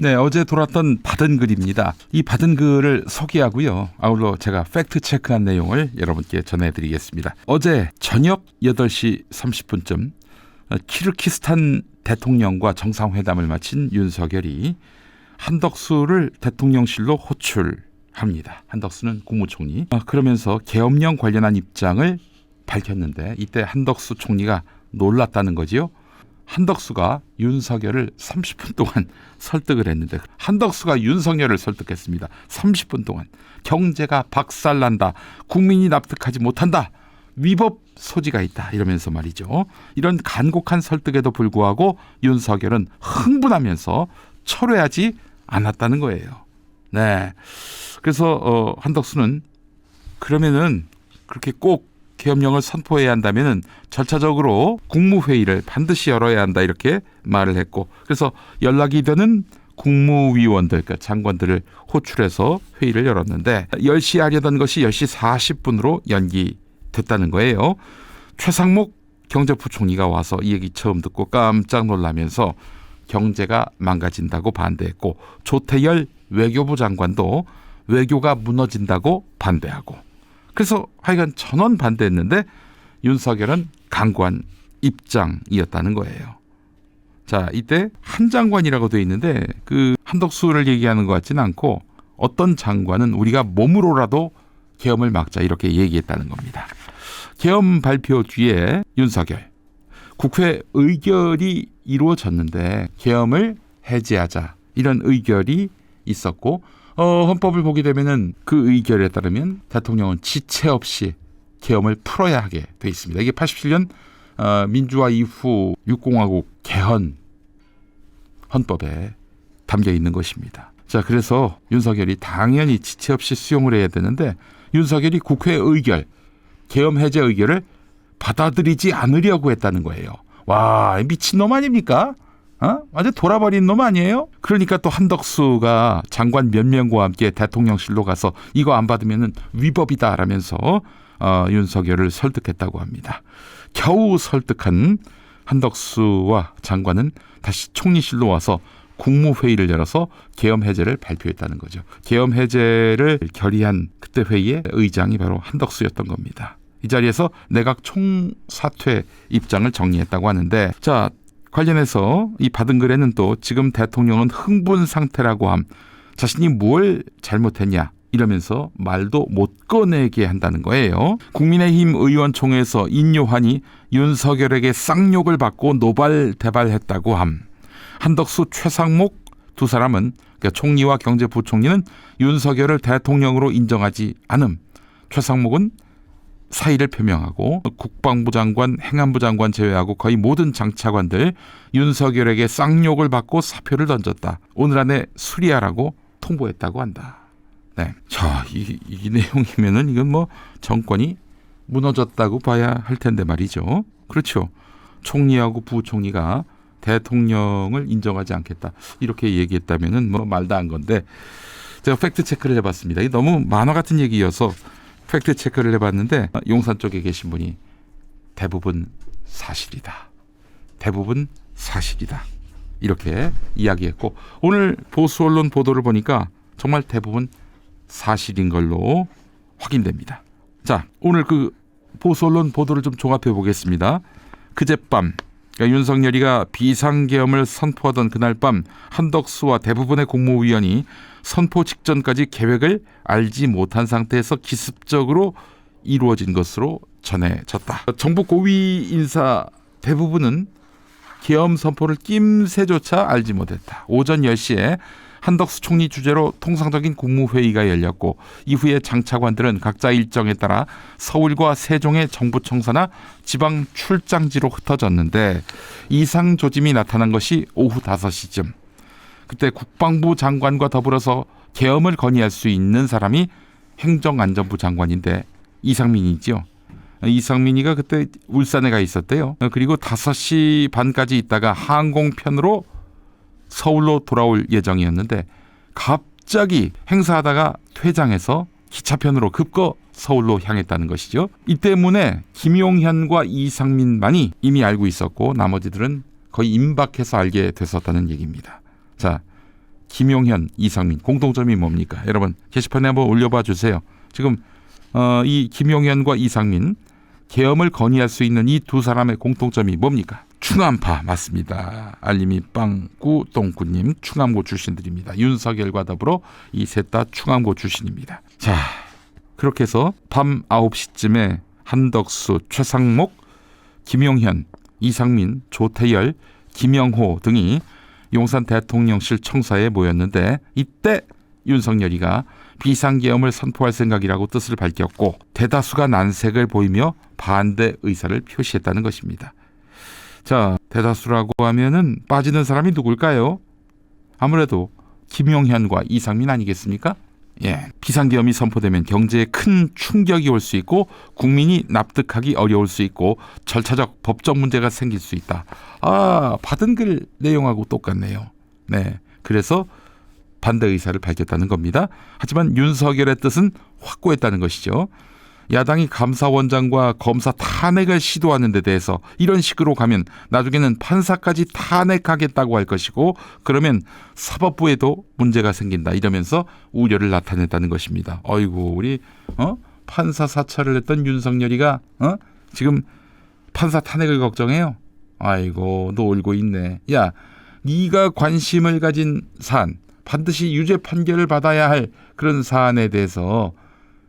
네, 어제 돌았던 받은 글입니다. 이 받은 글을 소개하고요. 아울러 제가 팩트 체크한 내용을 여러분께 전해드리겠습니다. 어제 저녁 8시 30분쯤 키르키스탄 대통령과 정상회담을 마친 윤석열이 한덕수를 대통령실로 호출합니다. 한덕수는 국무총리. 아, 그러면서 계엄령 관련한 입장을 밝혔는데 이때 한덕수 총리가 놀랐다는 거지요. 한덕수가 윤석열을 30분 동안 설득을 했는데 한덕수가 윤석열을 설득했습니다. 30분 동안 경제가 박살난다. 국민이 납득하지 못한다. 위법 소지가 있다. 이러면서 말이죠. 이런 간곡한 설득에도 불구하고 윤석열은 흥분하면서 철회하지 않았다는 거예요. 네. 그래서 어 한덕수는 그러면은 그렇게 꼭 계엄령을 선포해야 한다면은 절차적으로 국무회의를 반드시 열어야 한다 이렇게 말을 했고 그래서 연락이 되는 국무위원들 그러니까 장관들을 호출해서 회의를 열었는데 10시 하려던 것이 10시 40분으로 연기됐다는 거예요. 최상목 경제부총리가 와서 이 얘기 처음 듣고 깜짝 놀라면서 경제가 망가진다고 반대했고 조태열 외교부 장관도 외교가 무너진다고 반대하고 그래서 하여간 전원 반대했는데 윤석열은 강구한 입장이었다는 거예요. 자, 이때 한 장관이라고 돼 있는데 그 한덕수를 얘기하는 것 같지는 않고 어떤 장관은 우리가 몸으로라도 계엄을 막자 이렇게 얘기했다는 겁니다. 계엄 발표 뒤에 윤석열 국회 의결이 이루어졌는데 계엄을 해제하자 이런 의결이 있었고 어, 헌법을 보게 되면은 그 의결에 따르면 대통령은 지체 없이 계엄을 풀어야 하게 돼 있습니다. 이게 87년 어, 민주화 이후 육공화국 개헌 헌법에 담겨 있는 것입니다. 자, 그래서 윤석열이 당연히 지체 없이 수용을 해야 되는데 윤석열이 국회 의결, 계엄 해제 의결을 받아들이지 않으려고 했다는 거예요. 와, 미친놈 아닙니까? 어? 완전 돌아버린 놈 아니에요? 그러니까 또 한덕수가 장관 몇 명과 함께 대통령실로 가서 이거 안 받으면 위법이다 라면서 어, 윤석열을 설득했다고 합니다. 겨우 설득한 한덕수와 장관은 다시 총리실로 와서 국무회의를 열어서 계엄 해제를 발표했다는 거죠. 계엄 해제를 결의한 그때 회의의 의장이 바로 한덕수였던 겁니다. 이 자리에서 내각 총사퇴 입장을 정리했다고 하는데 자 관련해서 이 받은 글에는 또 지금 대통령은 흥분 상태라고 함 자신이 뭘 잘못했냐 이러면서 말도 못 꺼내게 한다는 거예요. 국민의힘 의원총회에서 인요한이 윤석열에게 쌍욕을 받고 노발대발했다고 함. 한덕수 최상목 두 사람은 그러니까 총리와 경제부총리는 윤석열을 대통령으로 인정하지 않음. 최상목은 사의를 표명하고 국방부 장관, 행안부 장관 제외하고 거의 모든 장차관들 윤석열에게 쌍욕을 받고 사표를 던졌다. 오늘 안에 수리하라고 통보했다고 한다. 네. 자, 이, 이 내용이면은 이건 뭐 정권이 무너졌다고 봐야 할 텐데 말이죠. 그렇죠. 총리하고 부총리가 대통령을 인정하지 않겠다. 이렇게 얘기했다면은 뭐 말도 안 건데 제가 팩트 체크를 해봤습니다. 이 너무 만화 같은 얘기여서 팩트 체크를 해봤는데 용산 쪽에 계신 분이 대부분 사실이다. 대부분 사실이다. 이렇게 이야기했고 오늘 보수 언론 보도를 보니까 정말 대부분 사실인 걸로 확인됩니다. 자, 오늘 그 보수 언론 보도를 좀 종합해 보겠습니다. 그젯밤 그러니까 윤석열이가 비상계엄을 선포하던 그날 밤 한덕수와 대부분의 국무위원이 선포 직전까지 계획을 알지 못한 상태에서 기습적으로 이루어진 것으로 전해졌다. 정부 고위 인사 대부분은 계엄 선포를 낌새조차 알지 못했다. 오전 10시에 한덕수 총리 주재로 통상적인 국무회의가 열렸고 이후에 장차관들은 각자 일정에 따라 서울과 세종의 정부 청사나 지방 출장지로 흩어졌는데 이상 조짐이 나타난 것이 오후 5시쯤. 그때 국방부 장관과 더불어서 계엄을 건의할 수 있는 사람이 행정안전부 장관인데 이상민이지요. 이상민이가 그때 울산에 가 있었대요. 그리고 5시 반까지 있다가 항공편으로 서울로 돌아올 예정이었는데 갑자기 행사하다가 퇴장해서 기차편으로 급거 서울로 향했다는 것이죠. 이 때문에 김용현과 이상민만이 이미 알고 있었고 나머지들은 거의 임박해서 알게 됐었다는 얘기입니다. 자, 김용현, 이상민 공통점이 뭡니까? 여러분 게시판에 한번 올려봐 주세요. 지금 어, 이 김용현과 이상민 계엄을 건의할 수 있는 이 두 사람의 공통점이 뭡니까? 충암파 맞습니다. 알림이 빵꾸 똥꾸님 충암고 출신들입니다. 윤석열과 더불어 이 셋 다 충암고 출신입니다. 자 그렇게 해서 밤 9시쯤에 한덕수, 최상목, 김용현, 이상민, 조태열, 김영호 등이 용산 대통령실 청사에 모였는데 이때 윤석열이가 비상계엄을 선포할 생각이라고 뜻을 밝혔고 대다수가 난색을 보이며 반대 의사를 표시했다는 것입니다. 자, 대다수라고 하면은 빠지는 사람이 누굴까요? 아무래도 김용현과 이상민 아니겠습니까? 예, 비상계엄이 선포되면 경제에 큰 충격이 올 수 있고 국민이 납득하기 어려울 수 있고 절차적 법적 문제가 생길 수 있다. 아, 받은 글 내용하고 똑같네요. 네, 그래서 반대 의사를 밝혔다는 겁니다. 하지만 윤석열의 뜻은 확고했다는 것이죠. 야당이 감사원장과 검사 탄핵을 시도하는 데 대해서 이런 식으로 가면 나중에는 판사까지 탄핵하겠다고 할 것이고 그러면 사법부에도 문제가 생긴다 이러면서 우려를 나타냈다는 것입니다. 어이구 우리 어? 판사 사찰을 했던 윤석열이가 어? 지금 판사 탄핵을 걱정해요. 아이고 놀고 있네. 야 네가 관심을 가진 사안 반드시 유죄 판결을 받아야 할 그런 사안에 대해서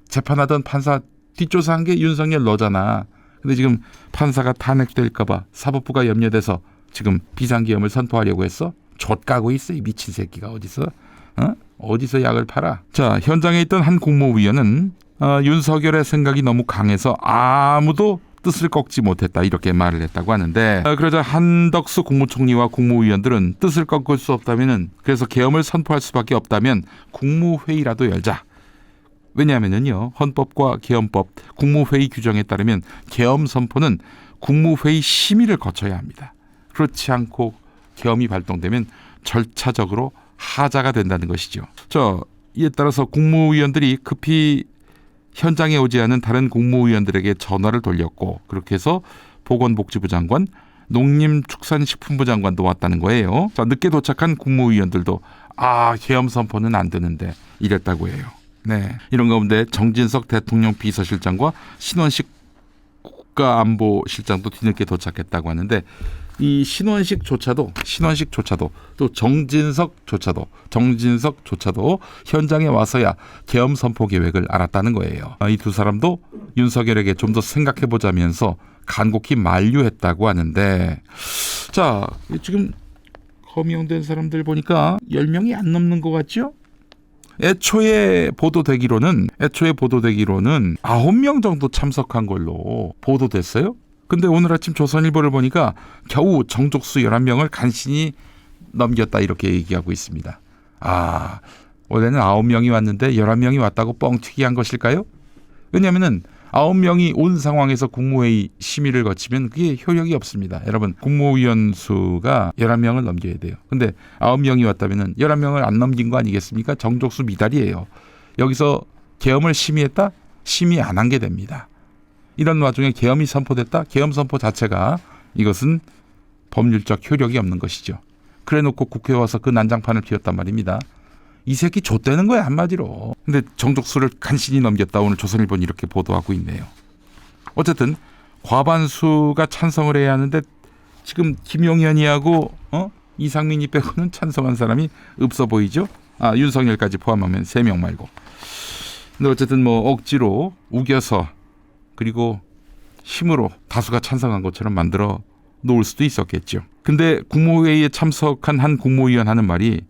재판하던 판사 뒷조사한 게 윤석열 너잖아. 근데 지금 판사가 탄핵될까봐 사법부가 염려돼서 지금 비상계엄을 선포하려고 했어? 좆 까고 있어 이 미친 새끼가 어디서? 어? 어디서 약을 팔아? 자 현장에 있던 한 국무위원은 어, 윤석열의 생각이 너무 강해서 아무도 뜻을 꺾지 못했다 이렇게 말을 했다고 하는데 어, 그러자 한덕수 국무총리와 국무위원들은 뜻을 꺾을 수 없다면은 그래서 계엄을 선포할 수밖에 없다면 국무회의라도 열자 왜냐하면요 헌법과 계엄법 국무회의 규정에 따르면 계엄 선포는 국무회의 심의를 거쳐야 합니다. 그렇지 않고 계엄이 발동되면 절차적으로 하자가 된다는 것이죠. 저 이에 따라서 국무위원들이 급히 현장에 오지 않은 다른 국무위원들에게 전화를 돌렸고 그렇게 해서 보건복지부 장관, 농림축산식품부 장관도 왔다는 거예요. 자 늦게 도착한 국무위원들도 아 계엄 선포는 안 되는데 이랬다고 해요. 네. 이런 가운데 정진석 대통령 비서실장과 신원식 국가안보실장도 뒤늦게 도착했다고 하는데 이 신원식조차도 신원식조차도 또 정진석조차도 정진석조차도 현장에 와서야 계엄 선포 계획을 알았다는 거예요. 이 두 사람도 윤석열에게 좀 더 생각해 보자면서 간곡히 만류했다고 하는데 자 지금 거명된 사람들 보니까 10명이 안 넘는 것 같죠? 애초에 보도되기로는 애초에 보도되기로는 아홉 명 정도 참석한 걸로 보도됐어요. 근데 오늘 아침 조선일보를 보니까 겨우 정족수 11명을 간신히 넘겼다 이렇게 얘기하고 있습니다. 아, 원래는 아홉 명이 왔는데 11명이 왔다고 뻥튀기 한 것일까요? 왜냐면은 아홉 명이 온 상황에서 국무회의 심의를 거치면 그게 효력이 없습니다. 여러분, 국무위원 수가 11명을 넘겨야 돼요. 근데 아홉 명이 왔다면은 11명을 안 넘긴 거 아니겠습니까? 정족수 미달이에요. 여기서 계엄을 심의했다? 심의 안 한 게 됩니다. 이런 와중에 계엄이 선포됐다? 계엄 선포 자체가 이것은 법률적 효력이 없는 것이죠. 그래 놓고 국회에 와서 그 난장판을 피웠단 말입니다. 이 새끼 좆되는 거야 한마디로. 근데 정족수를 간신히 넘겼다 오늘 조선일보는 이렇게 보도하고 있네요. 어쨌든 과반수가 찬성을 해야 하는데 지금 김용현이하고 어? 이상민이 빼고는 찬성한 사람이 없어 보이죠. 아 윤석열까지 포함하면 세 명 말고. 근데 어쨌든 뭐 억지로 우겨서 그리고 힘으로 다수가 찬성한 것처럼 만들어 놓을 수도 있었겠죠. 근데 국무회의에 참석한 한 국무위원 하는 말이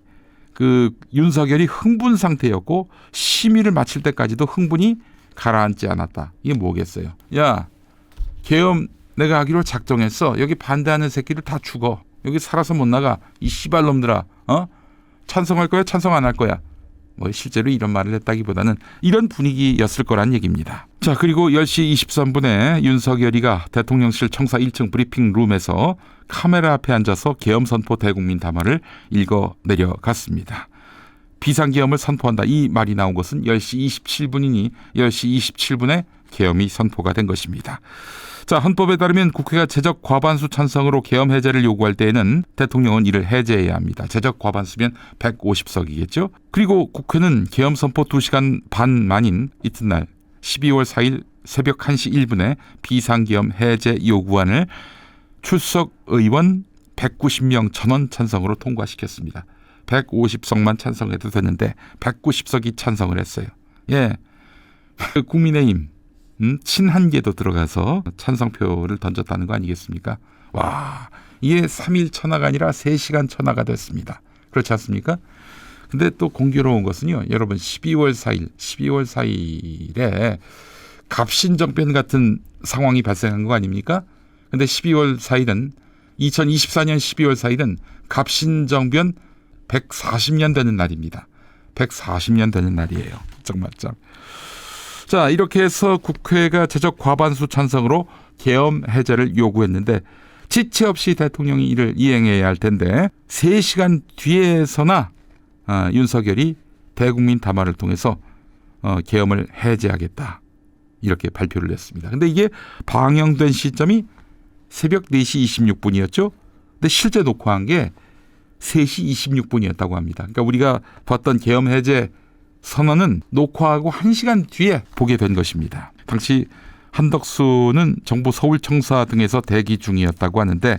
그 윤석열이 흥분 상태였고 심의를 마칠 때까지도 흥분이 가라앉지 않았다. 이게 뭐겠어요? 야, 계엄 내가 하기로 작정했어. 여기 반대하는 새끼들 다 죽어. 여기 살아서 못 나가. 이 씨발 놈들아. 어? 찬성할 거야? 찬성 안 할 거야? 뭐 실제로 이런 말을 했다기보다는 이런 분위기였을 거란 얘기입니다. 자, 그리고 10시 23분에 윤석열이가 대통령실 청사 1층 브리핑 룸에서 카메라 앞에 앉아서 계엄 선포 대국민 담화를 읽어 내려갔습니다. 비상계엄을 선포한다. 이 말이 나온 것은 10시 27분이니 10시 27분에 계엄이 선포가 된 것입니다. 자, 헌법에 따르면 국회가 제적 과반수 찬성으로 계엄 해제를 요구할 때에는 대통령은 이를 해제해야 합니다. 제적 과반수면 150석이겠죠. 그리고 국회는 계엄 선포 2시간 반 만인 이튿날 12월 4일 새벽 1시 1분에 비상계엄 해제 요구안을 출석 의원 190명 전원 찬성으로 통과시켰습니다. 150석만 찬성해도 되는데 190석이 찬성을 했어요. 예. 그 국민의힘 음, 친한계도 들어가서 찬성표를 던졌다는 거 아니겠습니까? 와, 이게 3일 천하가 아니라 3시간 천하가 됐습니다. 그렇지 않습니까? 근데 또 공교로운 것은요. 여러분 12월 4일, 12월 4일에 갑신정변 같은 상황이 발생한 거 아닙니까? 근데 12월 4일은 2024년 12월 4일은 갑신정변 140년 되는 날입니다. 140년 되는 날이에요. 정말 참. 자, 이렇게 해서 국회가 제적 과반수 찬성으로 계엄 해제를 요구했는데 지체 없이 대통령이 이를 이행해야 할 텐데 3시간 뒤에서나 아, 윤석열이 대국민 담화를 통해서 어, 계엄을 해제하겠다. 이렇게 발표를 했습니다. 근데 이게 방영된 시점이 새벽 4시 26분이었죠. 근데 실제 녹화한 게 3시 26분이었다고 합니다. 그러니까 우리가 봤던 계엄 해제 선언은 녹화하고 1시간 뒤에 보게 된 것입니다. 당시 한덕수는 정부 서울청사 등에서 대기 중이었다고 하는데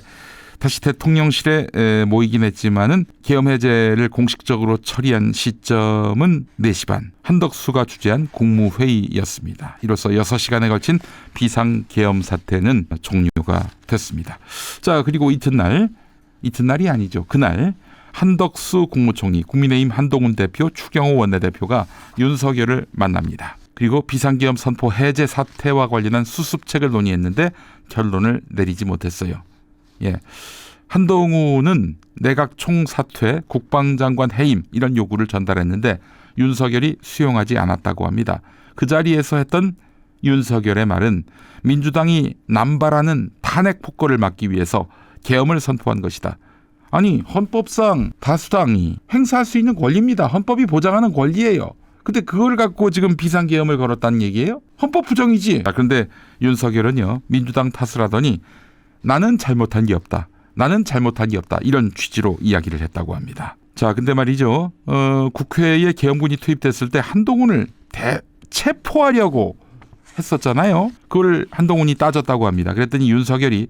다시 대통령실에 에, 모이긴 했지만은 계엄 해제를 공식적으로 처리한 시점은 4시 반 한덕수가 주재한 국무회의였습니다. 이로써 6시간에 걸친 비상 계엄 사태는 종료가 됐습니다. 자, 그리고 이튿날 이튿날이 아니죠. 그날 한덕수 국무총리, 국민의힘 한동훈 대표, 추경호 원내대표가 윤석열을 만납니다. 그리고 비상계엄 선포 해제 사태와 관련한 수습책을 논의했는데 결론을 내리지 못했어요. 예. 한동훈은 내각 총사퇴, 국방장관 해임 이런 요구를 전달했는데 윤석열이 수용하지 않았다고 합니다. 그 자리에서 했던 윤석열의 말은 민주당이 남발하는 탄핵 폭거를 막기 위해서 계엄을 선포한 것이다. 아니 헌법상 다수당이 행사할 수 있는 권리입니다. 헌법이 보장하는 권리예요. 근데 그걸 갖고 지금 비상계엄을 걸었다는 얘기예요? 헌법 부정이지. 아, 그런데 윤석열은요 민주당 탓을 하더니 나는 잘못한 게 없다. 나는 잘못한 게 없다. 이런 취지로 이야기를 했다고 합니다. 자, 근데 말이죠. 어, 국회에 계엄군이 투입됐을 때 한동훈을 대, 체포하려고 했었잖아요. 그걸 한동훈이 따졌다고 합니다. 그랬더니 윤석열이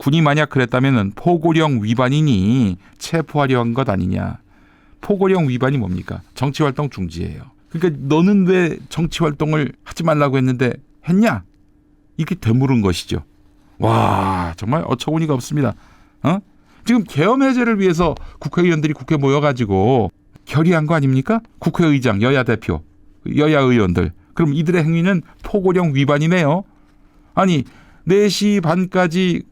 군이 만약 그랬다면 포고령 위반이니 체포하려 한 것 아니냐. 포고령 위반이 뭡니까? 정치활동 중지예요. 그러니까 너는 왜 정치활동을 하지 말라고 했는데 했냐? 이렇게 되물은 것이죠. 와 정말 어처구니가 없습니다. 어? 지금 계엄 해제를 위해서 국회의원들이 국회 모여가지고 결의한 거 아닙니까? 국회의장, 여야 대표, 여야 의원들. 그럼 이들의 행위는 포고령 위반이네요. 아니 4시 반까지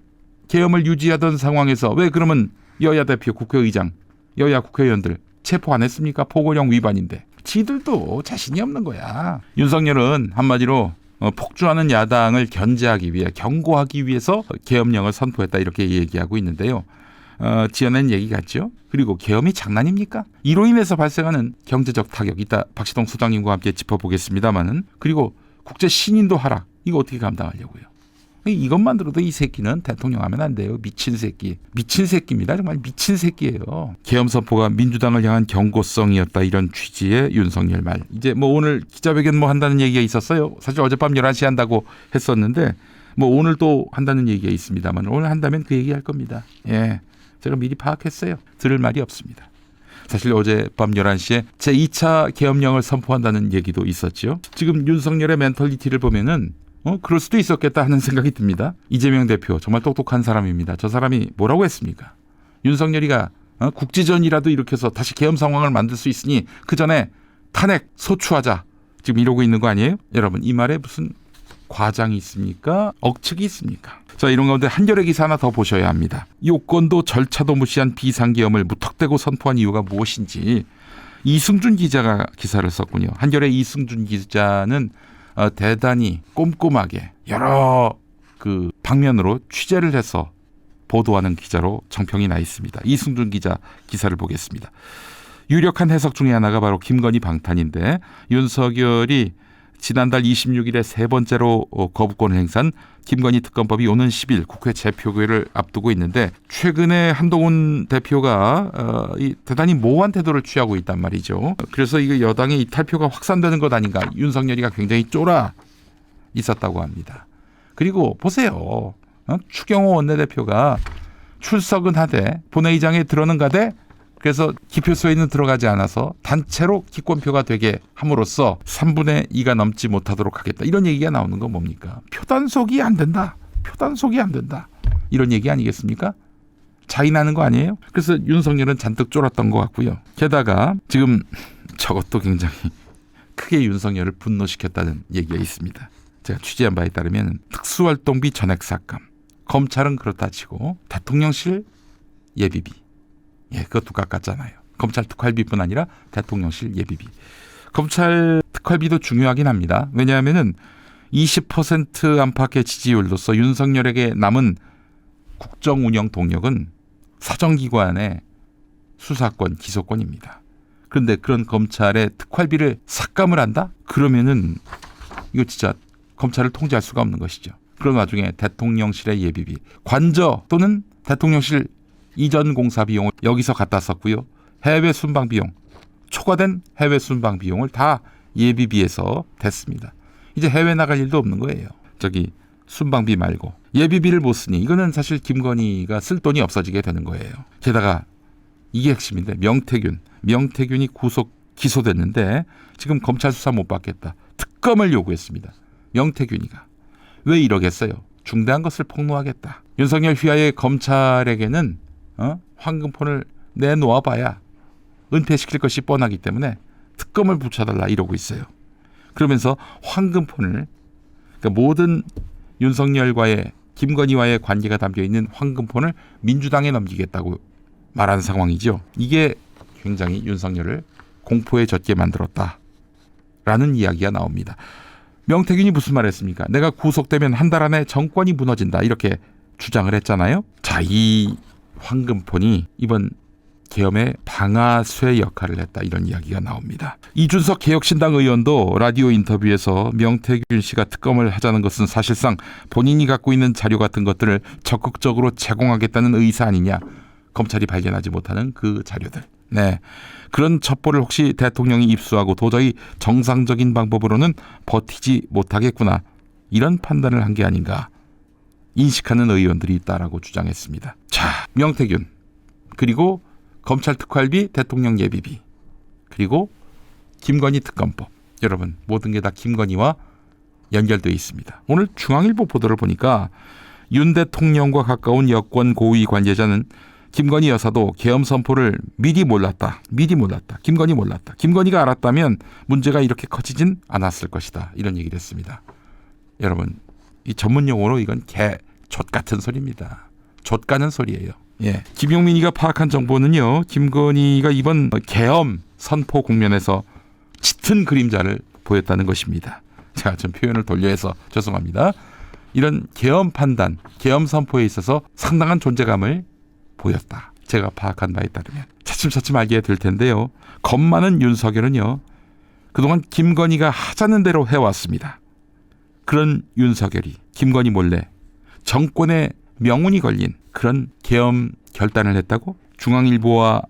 계엄을 유지하던 상황에서 왜 그러면 여야 대표, 국회의장, 여야 국회의원들 체포 안 했습니까? 포고령 위반인데. 지들도 자신이 없는 거야. 윤석열은 한마디로 어, 폭주하는 야당을 견제하기 위해 경고하기 위해서 계엄령을 선포했다 이렇게 얘기하고 있는데요. 어, 지어낸 얘기 같죠. 그리고 계엄이 장난입니까? 이로 인해서 발생하는 경제적 타격 이따 박시동 소장님과 함께 짚어보겠습니다만은 그리고 국제 신인도 하락 이거 어떻게 감당하려고요? 이것만 들어도 이 새끼는 대통령 하면 안 돼요. 미친 새끼. 미친 새끼입니다. 정말 미친 새끼예요. 계엄 선포가 민주당을 향한 경고성이었다 이런 취지의 윤석열 말. 이제 뭐 오늘 기자회견 뭐 한다는 얘기가 있었어요. 사실 어젯밤 11시 한다고 했었는데 뭐 오늘 또 한다는 얘기가 있습니다만 오늘 한다면 그 얘기 할 겁니다. 예. 제가 미리 파악했어요. 들을 말이 없습니다. 사실 어젯밤 11시에 제2차 계엄령을 선포한다는 얘기도 있었죠. 지금 윤석열의 멘털리티를 보면은 어, 그럴 수도 있었겠다 하는 생각이 듭니다. 이재명 대표 정말 똑똑한 사람입니다. 저 사람이 뭐라고 했습니까? 윤석열이가 어, 국지전이라도 일으켜서 다시 계엄 상황을 만들 수 있으니 그 전에 탄핵 소추하자 지금 이러고 있는 거 아니에요? 여러분 이 말에 무슨 과장이 있습니까? 억측이 있습니까? 자 이런 가운데 한겨레 기사 하나 더 보셔야 합니다. 요건도 절차도 무시한 비상계엄을 무턱대고 선포한 이유가 무엇인지 이승준 기자가 기사를 썼군요. 한겨레 이승준 기자는 어, 대단히 꼼꼼하게 여러 그 방면으로 취재를 해서 보도하는 기자로 정평이 나 있습니다. 이승준 기자 기사를 보겠습니다. 유력한 해석 중에 하나가 바로 김건희 방탄인데 윤석열이 지난달 26일에 세 번째로 어, 거부권을 행사한 김건희 특검법이 오는 10일 국회 재표결을 앞두고 있는데 최근에 한동훈 대표가 어, 이 대단히 모호한 태도를 취하고 있단 말이죠. 그래서 이거 여당의 이탈표가 확산되는 것 아닌가 윤석열이가 굉장히 쫄아 있었다고 합니다. 그리고 보세요. 어? 추경호 원내대표가 출석은 하되 본회의장에 들어는 가되 그래서 기표소에는 들어가지 않아서 단체로 기권표가 되게 함으로써 3분의 2가 넘지 못하도록 하겠다. 이런 얘기가 나오는 건 뭡니까? 표단속이 안 된다. 표단속이 안 된다. 이런 얘기 아니겠습니까? 자인하는 거 아니에요? 그래서 윤석열은 잔뜩 쫄았던 것 같고요. 게다가 지금 저것도 굉장히 크게 윤석열을 분노시켰다는 얘기가 있습니다. 제가 취재한 바에 따르면 특수활동비 전액 삭감, 검찰은 그렇다 치고 대통령실 예비비, 예, 그것도 깎았잖아요. 검찰 특활비뿐 아니라 대통령실 예비비. 검찰 특활비도 중요하긴 합니다. 왜냐하면은 20% 안팎의 지지율로서 윤석열에게 남은 국정 운영 동력은 사정기관의 수사권, 기소권입니다. 그런데 그런 검찰의 특활비를 삭감을 한다? 그러면은 이거 진짜 검찰을 통제할 수가 없는 것이죠. 그런 와중에 대통령실의 예비비, 관저 또는 대통령실 이전 공사 비용을 여기서 갖다 썼고요. 해외 순방 비용, 초과된 해외 순방 비용을 다 예비비에서 댔습니다. 이제 해외 나갈 일도 없는 거예요. 저기 순방비 말고 예비비를 못 쓰니 이거는 사실 김건희가 쓸 돈이 없어지게 되는 거예요. 게다가 이게 핵심인데 명태균, 명태균이 구속 기소됐는데 지금 검찰 수사 못 받겠다. 특검을 요구했습니다. 명태균이가 왜 이러겠어요? 중대한 것을 폭로하겠다. 윤석열 휘하의 검찰에게는 어? 황금폰을 내놓아 봐야 은폐시킬 것이 뻔하기 때문에 특검을 붙여달라 이러고 있어요. 그러면서 황금폰을 그러니까 모든 윤석열과의 김건희와의 관계가 담겨 있는 황금폰을 민주당에 넘기겠다고 말하는 상황이죠. 이게 굉장히 윤석열을 공포에 젖게 만들었다라는 이야기가 나옵니다. 명태균이 무슨 말을 했습니까? 내가 구속되면 한 달 안에 정권이 무너진다 이렇게 주장을 했잖아요. 자, 이 황금폰이 이번 계엄의 방아쇠 역할을 했다 이런 이야기가 나옵니다. 이준석 개혁신당 의원도 라디오 인터뷰에서 명태균 씨가 특검을 하자는 것은 사실상 본인이 갖고 있는 자료 같은 것들을 적극적으로 제공하겠다는 의사 아니냐. 검찰이 발견하지 못하는 그 자료들. 네. 그런 첩보를 혹시 대통령이 입수하고 도저히 정상적인 방법으로는 버티지 못하겠구나. 이런 판단을 한 게 아닌가. 인식하는 의원들이 있다라고 주장했습니다. 자, 명태균. 그리고 검찰 특활비, 대통령 예비비. 그리고 김건희 특검법. 여러분, 모든 게 다 김건희와 연결되어 있습니다. 오늘 중앙일보 보도를 보니까 윤 대통령과 가까운 여권 고위 관계자는 김건희 여사도 계엄 선포를 미리 몰랐다. 미리 몰랐다. 김건희 몰랐다. 김건희가 알았다면 문제가 이렇게 커지진 않았을 것이다. 이런 얘기를 했습니다. 여러분, 이 전문 용어로 이건 개, 젖 같은 소리입니다. 젖 가는 소리예요. 예. 김용민이가 파악한 정보는요. 김건희가 이번 계엄 선포 국면에서 짙은 그림자를 보였다는 것입니다. 자, 좀 표현을 돌려해서 죄송합니다. 이런 계엄 판단, 계엄 선포에 있어서 상당한 존재감을 보였다. 제가 파악한 바에 따르면 차츰차츰 알게 될 텐데요. 겁 많은 윤석열은요. 그동안 김건희가 하자는 대로 해왔습니다. 그런 윤석열이 김건희 몰래 정권의 명운이 걸린 그런 계엄 결단을 했다고 중앙일보와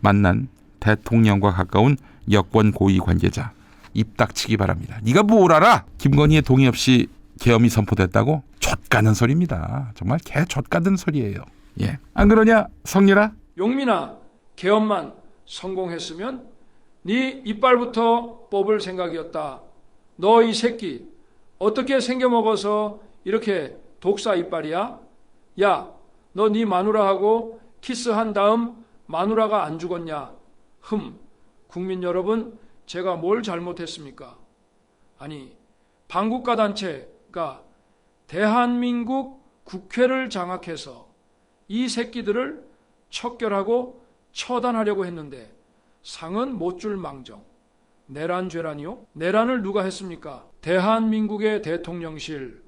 만난 대통령과 가까운 여권 고위 관계자 입 닥치기 바랍니다. 네가 뭘 알아? 김건희의 동의 없이 계엄이 선포됐다고 젖가는 소리입니다. 정말 개 젖가든 소리예요. 예. 안 그러냐, 성렬아? 용민아, 개엄만 성공했으면 네 이빨부터 뽑을 생각이었다. 너 이 새끼 어떻게 생겨 먹어서 이렇게 독사 이빨이야? 야, 너 네 마누라하고 키스한 다음 마누라가 안 죽었냐? 흠, 국민 여러분, 제가 뭘 잘못했습니까? 아니, 반국가 단체가 대한민국 국회를 장악해서 이 새끼들을 척결하고 처단하려고 했는데 상은 못 줄 망정. 내란죄라니요? 내란을 누가 했습니까? 대한민국의 대통령실,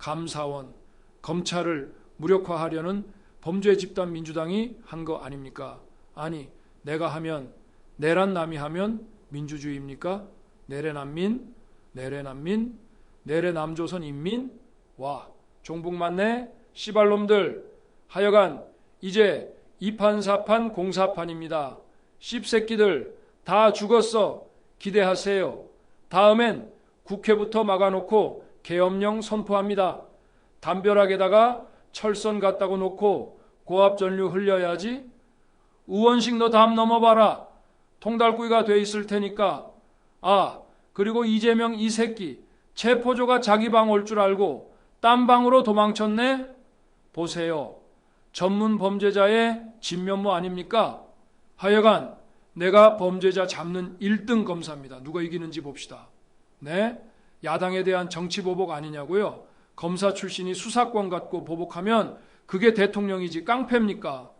감사원, 검찰을 무력화하려는 범죄 집단 민주당이 한 거 아닙니까? 아니, 내가 하면 내란 남이 하면 민주주의입니까? 내래 난민 내래 난민, 내래 남조선 인민, 와 종북만내 씨발놈들 하여간 이제 이판사판 공사판입니다. 씹새끼들 다 죽었어. 기대하세요. 다음엔 국회부터 막아놓고 계엄령 선포합니다. 담벼락에다가 철선 갖다고 놓고 고압 전류 흘려야지. 우원식 너 담 넘어봐라. 통달구이가 돼 있을 테니까. 아, 그리고 이재명 이 새끼 체포조가 자기 방 올 줄 알고 딴 방으로 도망쳤네? 보세요. 전문 범죄자의 진면모 아닙니까? 하여간 내가 범죄자 잡는 1등 검사입니다. 누가 이기는지 봅시다. 네? 야당에 대한 정치 보복 아니냐고요? 검사 출신이 수사권 갖고 보복하면 그게 대통령이지 깡패입니까?